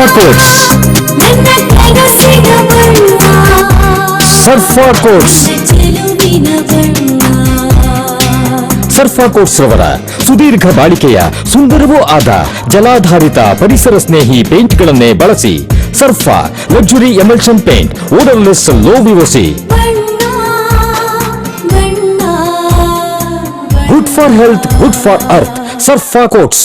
Quotes ನನ್ನ ಕನಸಿನ ಬಣ್ಣ ಸರ್ಫಾ ಕೋಟ್ಸ್ ಚೆಲುವಿನ ಬಣ್ಣ ಸರ್ಫಾ ಕೋಟ್ಸ್ ರವರ ಸುದೀರ್ಘ ಬಾಳಿಕೆಯ ಸುಂದರವೂ ಆದ ಜಲಾಧಾರಿತ ಪರಿಸರ ಸ್ನೇಹಿ ಪೇಂಟ್ಗಳನ್ನೇ ಬಳಸಿ Surfa luxury emulsion paint odourless low VOC ಬಣ್ಣ ಬಣ್ಣ good for health good for earth Surfa coats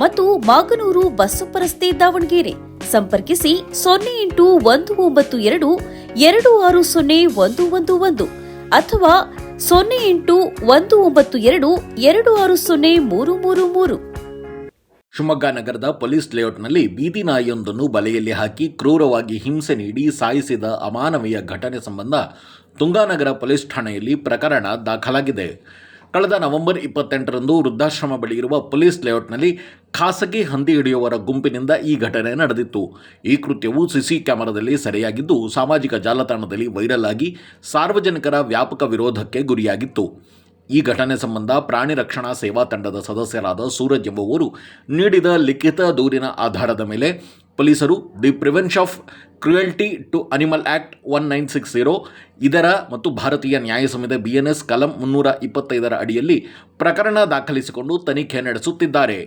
ಮತ್ತು ಮಾಗನೂರು ಬಸ್ಸಪ್ಪ ರಸ್ತೆ ದಾವಣಗೆರೆ. ಸಂಪರ್ಕಿಸಿ ಸೊನ್ನೆ ಎಂಟು ಒಂದು ಒಂಬತ್ತು ಎರಡು ಎರಡು ಆರು ಸೊನ್ನೆ ಒಂದು ಒಂದು ಒಂದು ಅಥವಾ ಸೊನ್ನೆ ಎಂಟು ಒಂದು ಒಂಬತ್ತು ಎರಡು ಎರಡು ಆರು ಸೊನ್ನೆ ಮೂರು ಮೂರು ಮೂರು. ಶಿವಮೊಗ್ಗ ನಗರದ ಪೊಲೀಸ್ ಲೇಔಟ್ನಲ್ಲಿ ಬೀದಿ ನಾಯಿಯೊಂದನ್ನು ಬಲೆಯಲ್ಲಿ ಹಾಕಿ ಕ್ರೂರವಾಗಿ ಹಿಂಸೆ ನೀಡಿ ಸಾಯಿಸಿದ ಅಮಾನವೀಯ ಘಟನೆ ಸಂಬಂಧ ತುಂಗಾನಗರ ಪೊಲೀಸ್ ಠಾಣೆಯಲ್ಲಿ ಪ್ರಕರಣ ದಾಖಲಾಗಿದೆ. ಕಳೆದ ನವೆಂಬರ್ ಇಪ್ಪತ್ತೆಂಟರಂದು ವೃದ್ಧಾಶ್ರಮ ಬಳಿ ಇರುವ ಪೊಲೀಸ್ ಲೇಔಟ್ನಲ್ಲಿ ಖಾಸಗಿ ಹಂದಿ ಹಿಡಿಯುವವರ ಗುಂಪಿನಿಂದ ಈ ಘಟನೆ ನಡೆದಿತ್ತು. ಈ ಕೃತ್ಯವು ಸಿಸಿ ಕ್ಯಾಮೆರಾದಲ್ಲಿ ಸೆರೆಯಾಗಿದ್ದು, ಸಾಮಾಜಿಕ ಜಾಲತಾಣದಲ್ಲಿ ವೈರಲ್ ಆಗಿ ಸಾರ್ವಜನಿಕರ ವ್ಯಾಪಕ ವಿರೋಧಕ್ಕೆ ಗುರಿಯಾಗಿತ್ತು. ಈ ಘಟನೆ ಸಂಬಂಧ ಪ್ರಾಣಿ ರಕ್ಷಣಾ ಸೇವಾ ತಂಡದ ಸದಸ್ಯರಾದ ಸೂರಜ್ ಎಂಬುವರು ನೀಡಿದ ಲಿಖಿತ ದೂರಿನ ಆಧಾರದ ಮೇಲೆ ಪೊಲೀಸರು the prevention of cruelty to animal act one nine six zero ಇದರ ಮತ್ತು ಭಾರತೀಯ ನ್ಯಾಯ ಸಂಹಿತೆ ಬಿ ಎನ್ ಎಸ್ ಕಲಂ ಮುನ್ನೂರ ಇಪ್ಪತ್ತೈದರ ಅಡಿಯಲ್ಲಿ ಪ್ರಕರಣ ದಾಖಲಿಸಿಕೊಂಡು ತನಿಖೆ ನಡೆಸುತ್ತಿದ್ದಾರೆ.